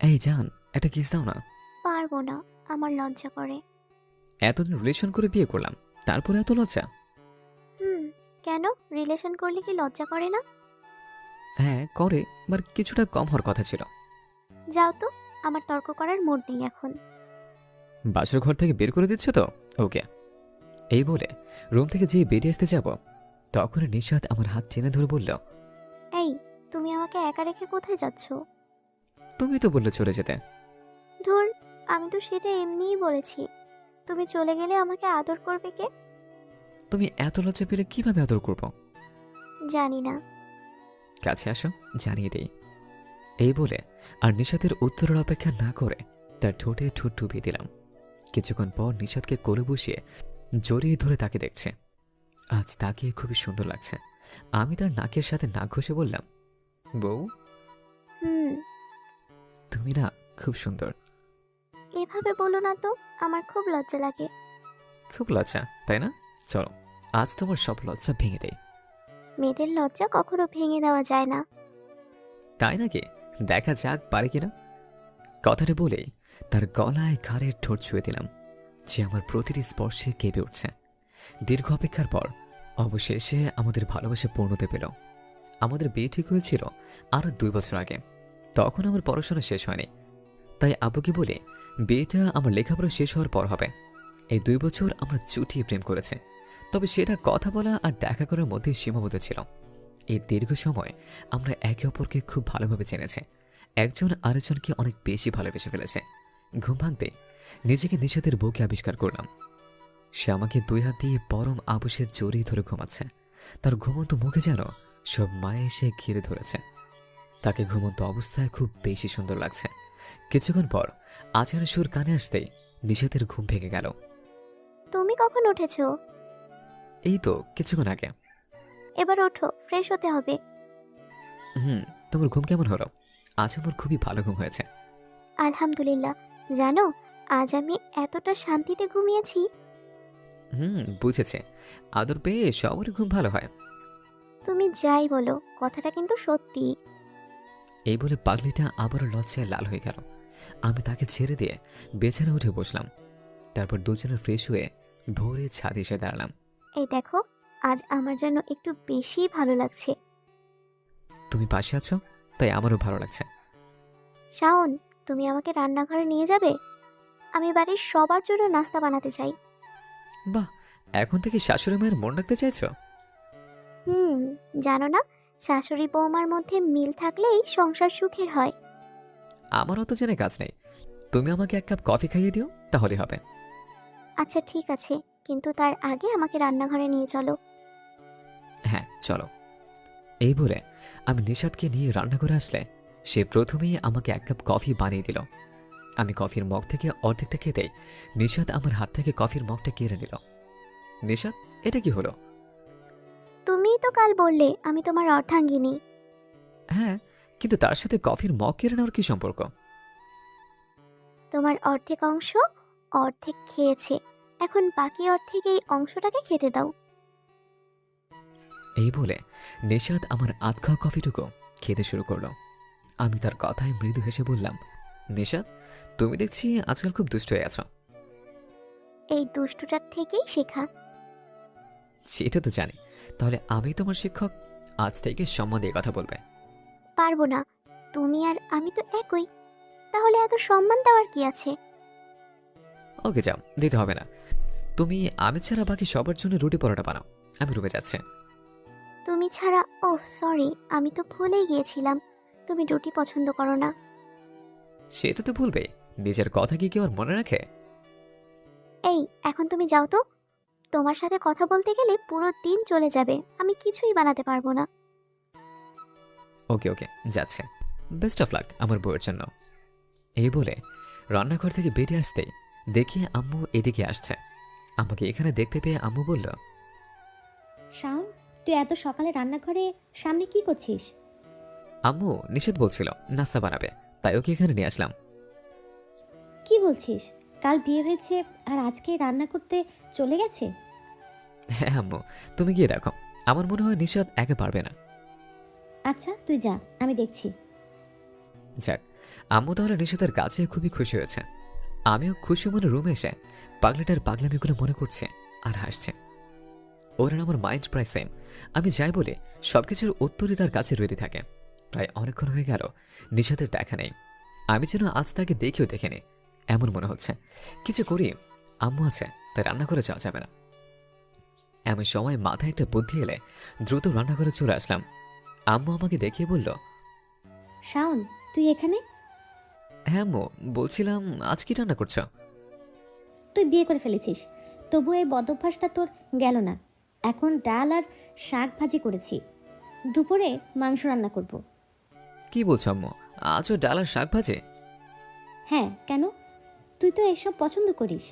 এই জান একটা কিস দাও না। পারব না আমার লজ্জা করে। এতদিন রিলেশন করে বিয়ে করলাম তারপরে এত লজ্জা? হুম কেন? রিলেশন করলে কি লজ্জা করে না? হ্যাঁ করে বাট কিছুটা কম হওয়ার কথা ছিল। যাও তো আমার তর্ক করার মোড নেই এখন। বাসর ঘর থেকে বের করে দিচ্ছে তো? ওকে। এই বলে রুম থেকে যেয়ে বেরিয়ে আসতে যাব। তখন নিশাদ আমার হাত টেনে ধরে বলল এই তুমি আমাকে একা রেখে কোথায় যাচ্ছ? তুমি তো বললে চলে যেতে। ধুর আমি তো সেটা এমনিই বলেছি। তুমি চলে গেলে আমাকে আদর করবে কে? তুমি এত লজ্জা পেলে কীভাবে আদর করব? জানি না। কাছে আসো জানিয়ে দেই। এই বলে আর নিশাতের উত্তরের অপেক্ষা না করে তার ঠোঁটে ঠোঁট ডুবিয়ে দিলাম। কিছুক্ষণ পর নিশাদকে কোলে বসিয়ে জড়িয়ে ধরে তাকে দেখছে। আজ তাকে খুবই সুন্দর লাগছে। আমি তার নাকের সাথে নাক ঘষে বললাম বউ? হুম তুমি না খুব সুন্দর। এভাবে বলো না তো আমার খুব লজ্জা লাগে। খুব লজ্জা তাই না? চলো আজ তোমার সব লজ্জা ভেঙে দেয় মেয়েদের লজ্জা কখনো ভেঙে দেওয়া যায় না। তাই নাকি? দেখা যাক পারে কিনা। কথাটা বলেই তার গলায় ঘাড়ের ঠোঁট ছুঁয়ে দিলাম। যে আমার প্রতিটি স্পর্শে কেঁপে উঠছে। দীর্ঘ অপেক্ষার পর অবশেষে আমাদের ভালোবাসা পূর্ণতে পেল। আমাদের বিয়ে ঠিক হয়েছিল আরও দুই বছর আগে। তখন আমার পড়াশোনা শেষ হয়নি। তাই আবুকে বলে, বিয়েটা আমার লেখাপড়া শেষ হওয়ার পর হবে। এই দুই বছর আমরা চুটিয়ে প্রেম করেছে। তবে সেটা কথা বলা আর দেখা করার মধ্যে সীমাবদ্ধ ছিল। এই দীর্ঘ সময় আমরা একে অপরকে খুব ভালোভাবে জেনেছি একজন আরেকজনকে অনেক বেশি ভালোবেসে ফেলেছে। ঘুম ভাঙতে নিজেকে নিষেধের বুকে আবিষ্কার করলাম। সে আমাকে দুই হাত দিয়ে পরম আবুসের জড়িয়ে ধরে ঘুমাচ্ছে। তার ঘুমন্ত মুখে যেন সব মায়ে এসে ঘিরে ধরেছে। তাকে ঘুমন্ত অবস্থায় খুব বেশি সুন্দর লাগছে। কিছুক্ষণ পর আচারের সুর কানে আসতেই নিষেধের ঘুম ভেঙে গেল। তুমি কখন উঠেছো? এই তো কিছুক্ষণ আগে। এবার ওঠো ফ্রেশ হতে হবে। হুম তোমার ঘুম কেমন হলো? আজ আমার খুবই ভালো ঘুম হয়েছে। আলহামদুলিল্লাহ। জানো আজ আমি এতটা শান্তিতে ঘুমিয়েছি। হুম বুঝেছে। আদর পেয়ে সবারই ঘুম ভালো হয়। তুমি যাই বলো কথাটা কিন্তু সত্যি এই বলে পাগলিটা আবারও লজ্জায় লাল হয়ে গেল। আমি তাকে ছেড়ে দিয়ে বেছানা উঠে বসলাম। তারপর দুজনে ফ্রেশ হয়ে ভোরে ছাদ এসে দাঁড়ালাম। এই দেখো আজ আমার যেন একটু বেশি ভালো লাগছে। তুমি পাশে আছো তাই আমারও ভালো লাগছে। শাওন তুমি আমাকে রান্নাঘরে নিয়ে যাবে? আমি বাড়ির সবার জন্য নাস্তা বানাতে চাই। বাহ এখন থেকে শাশুড়ি মায়ের মন রাখতে চাইছো? হুম জানো না শাশুড়ি বৌমার মধ্যে মিল থাকলেই সংসার সুখের হয়। আমার অত জেনে কাজ নেই। তুমি আমাকে এক কাপ কফি খাইয়ে দিও তাহলে হবে। আচ্ছা ঠিক আছে। কিন্তু তার আগে আমাকে রান্নাঘরে নিয়ে চলো। হ্যাঁ চলো। এই বলে আমি নিষাদকে নিয়ে রান্নাঘরে আসলে সে প্রথমেই আমাকে এক কাপ কফি বানিয়ে দিল। আমি কফির মগ থেকে অর্ধেকটা খেতেই নিষাদ আমার হাত থেকে কফির মগটা কেড়ে নিল। নিষাদ এটা কি হলো? তুমিই তো কাল বললে আমি তোমার অর্ধাঙ্গিনী। হ্যাঁ কিন্তু তার সাথে কফির মগ কেড়ে নেওয়ার কি সম্পর্ক? তোমার অর্ধেক অংশ অর্ধেক খেয়েছে। এখন বাকি অর্ধেক এই অংশটাকে খেতে দাও। এই বলে নিষাদ আমার আধ খাওয়া কফিটুকু খেতে শুরু করল। আমি তার কথায় মৃদু হেসে বললাম নিষাদ তুমি দেখছি আজকাল খুব দুষ্ট হয়ে আছো। এই দুষ্টুটার থেকেই শেখা। সেটা তো জানি তাহলে আমি তোমার শিক্ষক? আজ থেকে সম্মান দিয়ে কথা বলবে। পারব না। তুমি আর আমি তো একই। তাহলে এত সম্মান দেওয়ার কি আছে? ওকে যাও। দিতে হবে না। তুমি আমি ছাড়া বাকি সবার জন্য রুটি পরোটা বানাও। আমি রুমে যাচ্ছি। তুমি ছাড়া ওহ সরি আমি তো ভুলেই গিয়েছিলাম। তুমি রুটি পছন্দ করো না। সেটা তো ভুলবে। নিজের কথা কি কেউ আর মনে রাখে? এই এখন তুমি যাও তো। তোমার সাথে কথা বলতে গেলে পুরো দিন চলে যাবে। আমি কিছুই বানাতে পারব না। ওকে ওকে যাচ্ছে। বেস্ট অফ লাক আমার বউয়ের জন্য। এই বলে রান্নাঘর থেকে বেরিয়ে আসতেই দেখি আম্মু এদিকে আসছে। আমাকে এখানে দেখতে পেয়ে আম্মু বলল শাওন তুই এত সকালে রান্নাঘরে সামনে কি করছিস? আম্মু নিষেধ বলছিল নাস্তা বানাবে তাই ওকে এখানে নিয়ে আসলাম। কি বলছিস? কাল বিয়ে হয়েছে আর আজকে রান্না করতে চলে গেছে? হ্যাঁ আম্মু তুমি গিয়ে দেখো। আমার মনে হয় নিশাদ একে পারবে না। আচ্ছা তুই যা আমি দেখছি। যাক আম্মু তাহলে নিষেধের কাছে খুবই খুশি হয়েছে। আমিও খুশি মনে রুমে এসে পাগলাটার পাগলামিগুলো মনে করছে আর হাসছে। ওর আর আমার মাইন্ড প্রায় সেম আমি যাই বলে সবকিছুর উত্তরই তার কাছে রেডি থাকে। প্রায় অনেকক্ষণ হয়ে গেল নিষাদের দেখা নেই। আমি যেন আজ তাকে দেখেও দেখিনি এমন মনে হচ্ছে। কিছু করি আম্মু আছে তাই রান্না করে যাওয়া যাবে না। এমন সময় মাথায় একটা বুদ্ধি এলে দ্রুত রান্নাঘরে চলে আসলাম। আম্মু আমাকে দেখিয়ে বলল শাওন তুই এখানে? হ্যাঁ আম্মু বলছিলাম আজ কি রান্না করছ? তুই বিয়ে করে ফেলেছিস। তবু এই বদভ্যাসটা তোর গেল না। এখন ডাল আর শাক ভাজি করেছি। দুপুরে মাংস রান্না করব। কি বলছো আম্মু? আজও ডাল আর শাক ভাজে? হ্যাঁ কেন? তুই তো এসব পছন্দ করিস।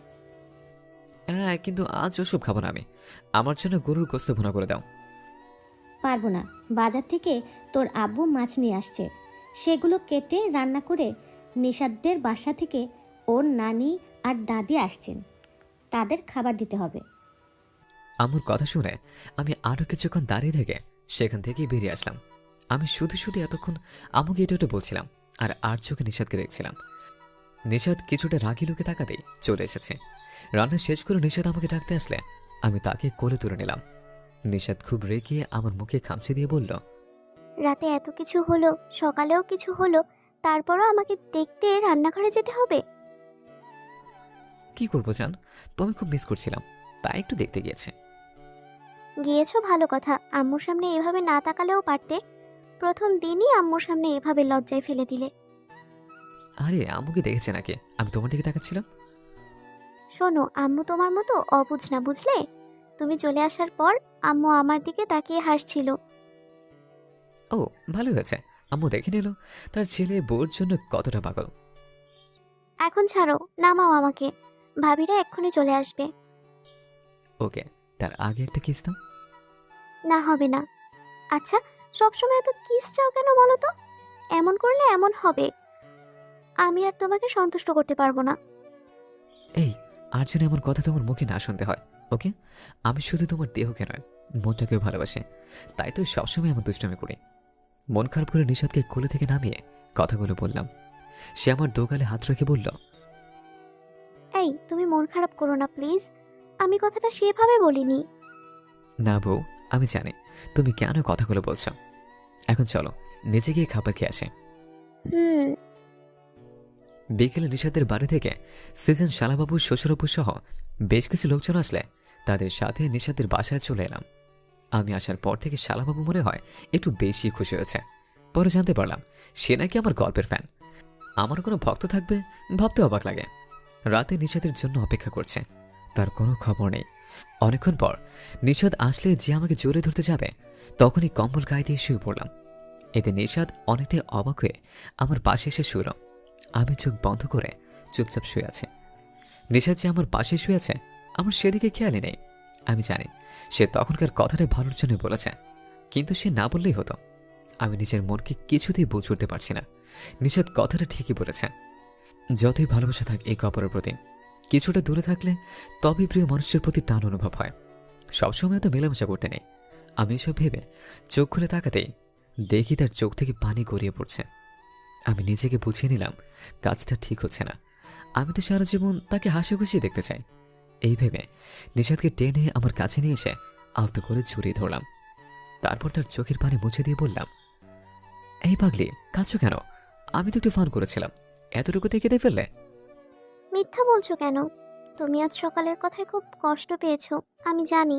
হ্যাঁ কিন্তু আজ ওসব খাব না আমি। আমার জন্য গরুর গোস্ত ভুনা করে দাও। পারব না। বাজার থেকে তোর আব্বু মাছ নিয়ে আসছে। সেগুলো কেটে রান্না করে নিষাদদের বাসা থেকে ওর নানি আর দাদি আসছেন। তাদের খাবার দিতে হবে। আম্মুর কথা শুনে আমি আরও কিছুক্ষণ দাঁড়িয়ে থেকে সেখান থেকেই বেরিয়ে আসলাম। আমি শুধু শুধু এতক্ষণ আম্মুকে এটা ওটা বলছিলাম আর আর চোখে নিষাদকে দেখছিলাম। নিষাদ কিছুটা রাগি লোকে তাকাতেই চলে এসেছে। রান্না শেষ করে নিষাদ আমাকে ডাকতে আসলে আমি তাকে কোলে তুলে নিলাম। নিষাদ খুব রেগে আমার মুখে খামচি দিয়ে বলল রাতে এত কিছু হলো সকালেও কিছু হলো তারপরও আমাকে দেখতে রান্নাঘরে যেতে হবে? কি করব জান? তুমি খুব মিস করছিলাম তাই একটু দেখতে গিয়েছে। গিয়েছো ভালো কথা আম্মুর সামনে এভাবে না তাকালেও পারতে। প্রথম দিনই আম্মুর সামনে এভাবে লজ্জায় ফেলে দিলে। আরে আম্মুকে দেখেছে নাকি? আমি তোমার দিকে তাকাচ্ছিলাম। শোনো আম্মু তোমার মতো অবুঝ না বুঝলে? তুমি চলে আসার পর আম্মু আমার দিকে তাকিয়ে হাসছিল। ও ভালো হয়েছে। আম্মু দেখে নিল তার ছেলে বউর জন্য কতটা পাগল। এখন ছাড়ো নামাও আমাকে। ভাবিরা এক্ষুনি চলে আসবে। ওকে তার আগে একটা কিস দাও। না হবে না। আচ্ছা সবসময় এত কিস চাও কেন বলো তো? এমন করলে এমন হবে। আমি আর তোমাকে সন্তুষ্ট করতে পারব না। এই আর যেন এমন কথা তোমার মুখে না শুনতে হয় ওকে? আমি শুধু তোমার দেহকে নয় মনটাকেও ভালোবাসি। তাই তো সবসময় এমন দুষ্টমি করি। মন খারাপ করে নিষাদকে কোলে থেকে নামিয়ে কথাগুলো বললাম। সে আমার দোকালে হাত রেখে বলল এই তুমি মন খারাপ করো না প্লিজ। আমি কথাটা সেভাবে বলিনি। না বউ আমি জানি তুমি কেন কথাগুলো বলছো। এখন চলো নিজে গিয়ে খাবার খেয়ে আসে। হুম। বিকেলে নিষাদের বাড়ি থেকে সিজন শালাবাবু, শ্বশুরবাবু সহ বেশ কিছু লোকজন আসলে তাদের সাথে নিষাদের বাসায় চলে এলাম। আমি আসার পর থেকে শালাবাবু মনে হয় একটু বেশি খুশি হয়েছে। পরে জানতে পারলাম সে নাকি আমার গল্পের ফ্যান আমার কোনো ভক্ত থাকবে ভাবতে অবাক লাগে। রাতে নিষাদের জন্য অপেক্ষা করছে। তার কোনো খবর নেই। অনেকক্ষণ পর নিষাদ আসলে যে আমাকে জোরে ধরতে যাবে, তখনই কম্বল গায়ে দিয়ে শুয়ে পড়লাম। এতে নিষাদ অনেকটাই অবাক হয়ে আমার পাশে এসে শুরো আমি চোখ বন্ধ করে চুপচাপ শুয়ে আছে। নিশাদ যে আমার পাশে শুয়ে আছে, আমার সেদিকে খেয়ালই নেই। আমি জানি, সে তখনকার কথাটা ভালোর জন্য বলেছে, কিন্তু সে না বললেই হতো। আমি নিজের মনকে কিছুতেই বুঝ উঠতে পারছি না। নিষাদ কথাটা ঠিকই বলেছে। যতই ভালোবাসা থাক এই কাপড়ের প্রতি, কিছুটা দূরে থাকলে তবেই প্রিয় মানুষের প্রতি টান অনুভব হয়। সবসময় তো মেলামেশা করতে নেই। আমি এসব ভেবে চোখ খুলে তাকাতেই দেখি তার চোখ থেকে পানি গড়িয়ে পড়ছে। আমি নিজেকে বুঝিয়ে নিলাম কাজটা ঠিক হচ্ছে না। আমি তো সারা জীবন তাকে হাসি খুশি দেখতে চাই। এই ভেবে নিষাদকে টেনে আমার কাছে নিয়ে এসে আলতো করে জড়িয়ে ধরলাম। তারপর তার চোখের পানি মুছে দিয়ে বললাম এই পাগলি কাছো কেন? আমি তো একটু ফান করেছিলাম। এতটুকুতে কেঁদে ফেললে? মিথ্যা বলছো কেন? তুমি আজ সকালের কথায় খুব কষ্ট পেয়েছ আমি জানি।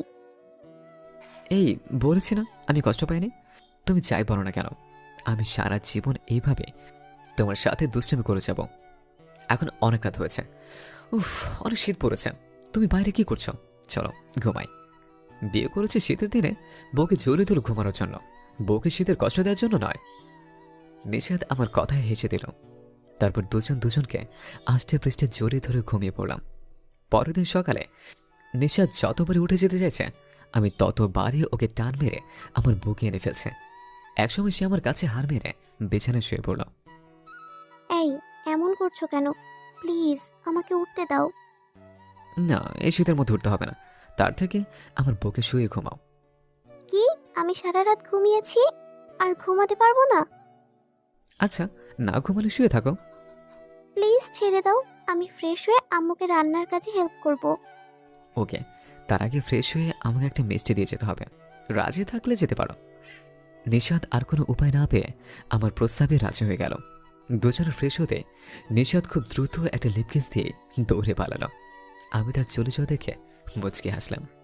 এই বলেছি না আমি কষ্ট পাইনি। তুমি চাই বলো না কেন আমি সারা জীবন এইভাবে তোমার সাথে দুষ্টামি করে যাব। এখন অনেক রাত হয়েছে। উফ, অনেক শীত পড়েছে। তুমি বাইরে কি করছ? চলো, ঘুমাই। বিয়ে করেছে শীতের দিনে বউকে জোরে ধরে ঘুমানোর জন্য। বউকে শীতের কষ্ট দেওয়ার জন্য নয়। নিষাদ আমার কথায় হেসে দিল। তারপর দুজন দুজনকে আষ্টে পৃষ্ঠে জোরে ধরে ঘুমিয়ে পড়লাম। পরের দিন সকালে নিষাদ যতবারই উঠে যেতে চাইছে, আমি ততবারই ওকে টান মেরে আমার বুকে এনে ফেলছে। একসময় সে আমার কাছে হার মেরে বিছানায় শুয়ে পড়ল। এমন করছ কেন? প্লিজ আমাকে উঠতে দাও। না এই শীতের মধ্যে উঠতে হবে না। তার থেকে আমার বুকে শুয়ে ঘুমাও। কি? আমি সারা রাত ঘুমিয়েছি? আর ঘুমাতে পারব না? আচ্ছা না ঘুমালে শুয়ে থাকো। প্লিজ ছেড়ে দাও আমি ফ্রেশ হয়ে আম্মুকে রান্নার কাজে হেল্প করব। ওকে তার আগে ফ্রেশ হয়ে আমাকে একটা মিষ্টি দিয়ে যেতে হবে। রাজি থাকলে যেতে পারো। নিশাদ আর কোনো উপায় না পেয়ে আমার প্রস্তাবে রাজি হয়ে গেল। দুজনে ফ্রেশ হতে নিশাদ খুব দ্রুত একটা লিপকিস দিয়ে দৌড়ে পালালো। আমি তার চলে যাওয়া দেখে মুচকে হাসলাম।